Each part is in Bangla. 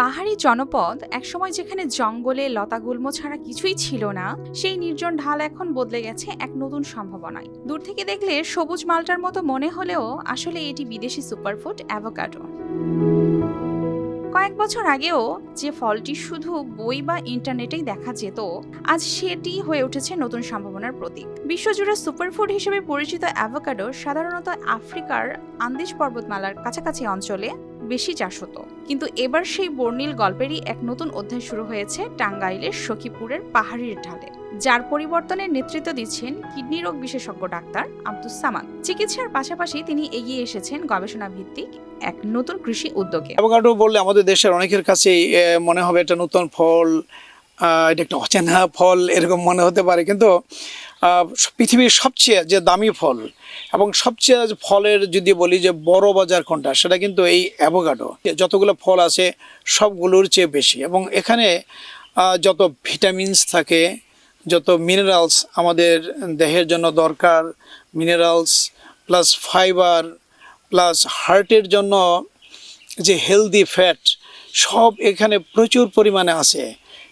পাহাড়ি জনপদ একসময় যেখানে জঙ্গলে লতাগুল্ম ছাড়া কিছুই ছিল না, সেই নির্জন ঢাল এখন বদলে গেছে এক নতুন সম্ভাবনায়। দূর থেকে দেখলে সবুজ মালটার মতো মনে হলেও আসলে এটি বিদেশি সুপারফুড অ্যাভোকাডো। কয়েক বছর আগেও যে ফলটি শুধু বই বা ইন্টারনেটেই দেখা যেত, আজ সেটি হয়ে উঠেছে নতুন সম্ভাবনার প্রতীক। বিশ্বজুড়ে সুপারফুড হিসেবে পরিচিত অ্যাভোকাডো সাধারণত আফ্রিকার আন্দিজ পর্বতমালার কাছাকাছি অঞ্চলে বেশি চাষ হতো কিন্তু এবার সেই বর্ণিল গল্পেরই এক নতুন অধ্যায় শুরু হয়েছে টাঙ্গাইলের সখীপুরের পাহাড়ির ঢালে। যার পরিবর্তনের নেতৃত্ব দিচ্ছেন কিডনি রোগ বিশেষজ্ঞ ডাক্তার আব্দুস সামান চিকিৎসার পাশাপাশি তিনি এগিয়ে এসেছেন গবেষণা ভিত্তিক এক নতুন কৃষি উদ্যোগে। অ্যাভোকাডো বললে আমাদের দেশের অনেকের কাছে মনে হবে এটা নতুন ফল এটা একটা অচেনা ফল, এরকম মনে হতে পারে। কিন্তু পৃথিবীর সবচেয়ে যে দামি ফল এবং সবচেয়ে ফলের যদি বলি যে বড় বাজার কোনটা, সেটা কিন্তু এই অ্যাভোকাডো। যতগুলো ফল আছে, সবগুলোর চেয়ে বেশি এবং এখানে যত ভিটামিনস থাকে, যত মিনারেলস আমাদের দেহের জন্য দরকার, মিনারেলস প্লাস ফাইবার প্লাস হার্টের জন্য যে হেলদি ফ্যাট, সব এখানে প্রচুর পরিমাণে আছে।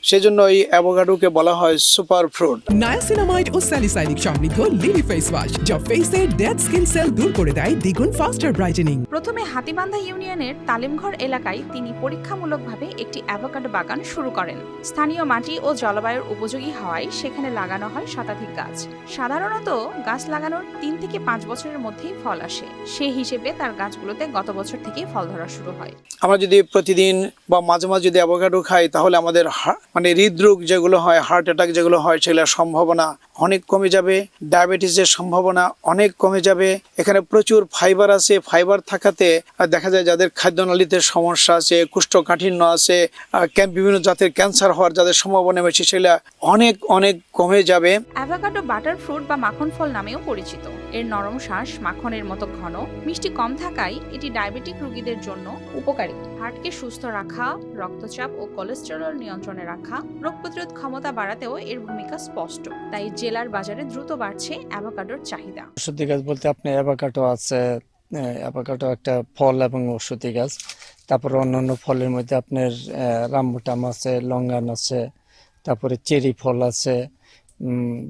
সেজন্য এই অ্যাভোকাডোকে বলা হয় সুপার ফ্রুট। নায়াসিনামাইড ও স্যালিসাইনিক সমৃদ্ধ লিলি ফেস ওয়াশ যা ফেসের ডেড স্কিন সেল দূর করে দেয় দ্বিগুণ ফাস্টার ব্রাইটেনিং প্রথমে হাতিবান্ধা ইউনিয়নের তালিমঘর এলাকায় তিনি পরীক্ষামূলকভাবে একটি অ্যাভোকাডো বাগান শুরু করেন। স্থানীয় মাটি ও জলবায়ুর উপযোগী হওয়ায় সেখানে লাগানো হয় শতাধিক গাছ। সাধারণত গাছ লাগানোর তিন থেকে পাঁচ বছরের মধ্যেই ফল আসে। সেই হিসেবে তার গাছগুলোতে গত বছর থেকেই ফল ধরা শুরু হয়। আমরা যদি প্রতিদিন বা মাঝে মাঝে যদি অ্যাভোকাডো খাই তাহলে আমাদের মানে হৃদরোগ যেগুলো হয় হার্ট অ্যাটাক যেগুলো হয়, সেগুলোর সম্ভাবনা অনেক কমে যাবে ডায়াবেটিসের সম্ভাবনা অনেক কমে যাবে। এখানে প্রচুর ফাইবার আছে ফাইবার থাকাতে দেখা যায় যাদের খাদ্যনালীতে সমস্যা আছে, কুষ্ঠকাঠিন্য আছে বিভিন্ন জাতের ক্যান্সার হওয়ার যাদের সম্ভাবনা বেশি সেগুলো অনেক অনেক কমে যাবে। অ্যাভোকাডো বাটার ফ্রুট বা মাখন ফল নামেও পরিচিত। এর নরম শ্বাস, মাখনের মতো ঘন, মিষ্টি কম থাকায় এটি ডায়াবেটিক রোগীদের জন্য উপকারী। হার্টকে সুস্থ রাখা, রক্তচাপ ও কোলেস্টেরল নিয়ন্ত্রণে রাখা, রোগ প্রতিরোধ ক্ষমতা বাড়াতেও এর ভূমিকা স্পষ্ট। তাই জেলার বাজারে দ্রুত বাড়ছে অ্যাভোকাডোর চাহিদা। ওষুধি গাছ বলতে আপনি অ্যাভোকাডো আছে অ্যাভোকাডো একটা ফল এবং ওষুধি গাছ। তারপরে অন্যান্য ফলের মধ্যে আপনার রামবুটাম আছে, লঙ্গান আছে, তারপরে চেরি ফল আছে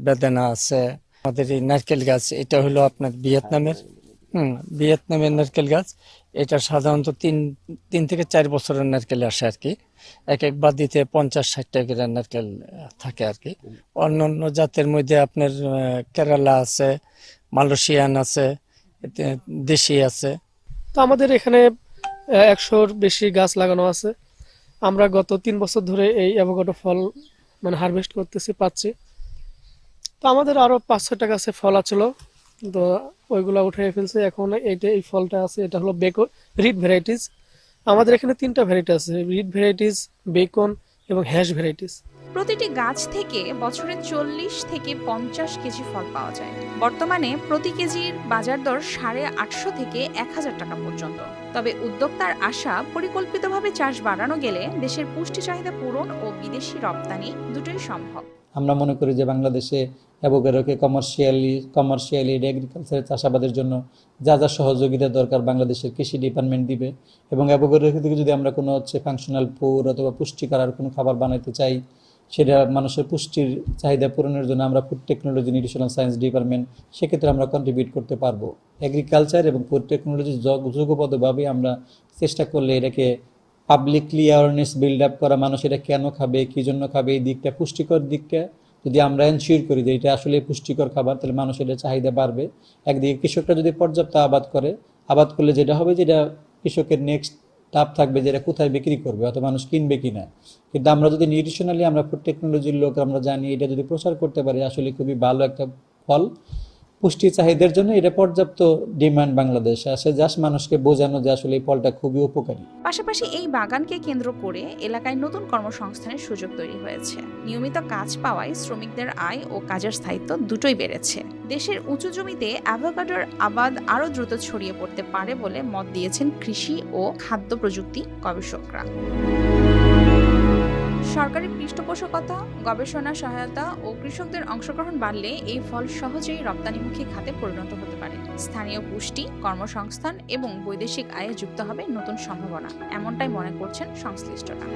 বেদানা আছে। আমাদের এই নারকেল গাছ, এটা হলো আপনার ভিয়েতনামের হুম, ভিয়েতনামের নারকেল গাছ। এটা সাধারণত তিন তিন থেকে চার বছরের নারকেল আসে আর কি। এক এক বাদিতে পঞ্চাশ, ষাট টাকার নারকেল থাকে আর কি। অন্য অন্য জাতের মধ্যে আপনার কেরালা আছে, মালয়েশিয়ান আছে দেশি আছে। তো আমাদের এখানে একশোর বেশি গাছ লাগানো আছে। আমরা গত তিন বছর ধরে এই অ্যাভোকাডো ফল মানে হারভেস্ট করতেছি, পাচ্ছি। তো আমাদের আরও পাঁচ ছয়টা গাছে ফল আছিল। তো ওইগুলা উঠে ফেলছে। এখন এইটা এই ফলটা আছে এটা হলো বেকন রিড ভ্যারাইটিস। আমাদের এখানে তিনটা ভ্যারাইটি আছে রিড ভ্যারাইটিস বেকন এবং হ্যাশ ভ্যারাইটিস। প্রতিটি গাছ থেকে বছরে চল্লিশ থেকে পঞ্চাশ কেজি ফল পাওয়া যায়। বর্তমানে প্রতি কেজির বাজার দর সাড়ে আটশো থেকে এক হাজার টাকা পর্যন্ত। তবে উদ্যোক্তার আশা পরিকল্পিতভাবে চাষ বাড়ানো গেলে দেশের পুষ্টি চাহিদা পূরণ ও বিদেশি রপ্তানি দুটোই সম্ভব। আমরা মনে করি যে বাংলাদেশে অ্যাভোকাডোকে কমার্শিয়ালি কমার্শিয়ালি এগ্রিকালচারের চাষাবাদের জন্য যা যা সহযোগিতা দরকার বাংলাদেশের কৃষি ডিপার্টমেন্ট দিবে এবং অ্যাভোকাডো থেকে যদি আমরা কোনো হচ্ছে ফাংশনাল ফুড অথবা পুষ্টিকর আর কোনো খাবার বানাতে চাই, সেটা মানুষের পুষ্টির চাহিদা পূরণের জন্য আমরা food technology nutritional science department সেক্ষেত্রে আমরা কন্ট্রিবিউট করতে পারব। এগ্রিকালচার এবং ফুড টেকনোলজি যুগপদভাবে আমরা চেষ্টা করলে এটাকে পাবলিকলি অ্যাওয়ারনেস বিল্ড আপ করা মানুষ এটা কেন খাবে, কী জন্য খাবে, এই দিকটা, পুষ্টিকর দিকটা যদি আমরা এনশিওর করি যে এটা আসলে পুষ্টিকর খাবার, তাহলে মানুষ এটা চাহিদা বাড়বে। একদিকে কৃষকরা যদি পর্যাপ্ত আবাদ করে, আবাদ করলে যেটা হবে যেটা কৃষকের নেক্সট টাপ থাকবে যেটা কোথায় বিক্রি করবে অত মানুষ কিনবে কি না কিন্তু আমরা যদি নিউট্রিশনালি আমরা টেকনোলজির লোক, আমরা জানি এটা যদি প্রচার করতে পারি, আসলে খুবই ভালো একটা ফল। পুষ্টি চাহিদার জন্য এটা পর্যাপ্ত ডিমান্ড বাংলাদেশে আসে জাস্ট মানুষকে বোঝানো যে আসলে এই ফলটা খুবই উপকারী। পাশাপাশি এই বাগানকে কেন্দ্র করে এলাকায় নতুন কর্মসংস্থানের সুযোগ তৈরি হয়েছে। নিয়মিত কাজ পাওয়ায় শ্রমিকদের আয় ও কাজের স্থায়িত্ব দুটোই বেড়েছে। দেশের উঁচু জমিতে অ্যাভোকাডোর আবাদ আরও দ্রুত ছড়িয়ে পড়তে পারে বলে মত দিয়েছেন কৃষি ও খাদ্য প্রযুক্তি গবেষকরা। সরকারি পৃষ্ঠপোষকতা, গবেষণা সহায়তা ও কৃষকদের অংশগ্রহণ বাড়লে এই ফল সহজেই রপ্তানিমুখী খাতে পরিণত হতে পারে। স্থানীয় পুষ্টি, কর্মসংস্থান এবং বৈদেশিক আয়ে যুক্ত হবে নতুন সম্ভাবনা। এমনটাই মনে করছেন সংশ্লিষ্টরা।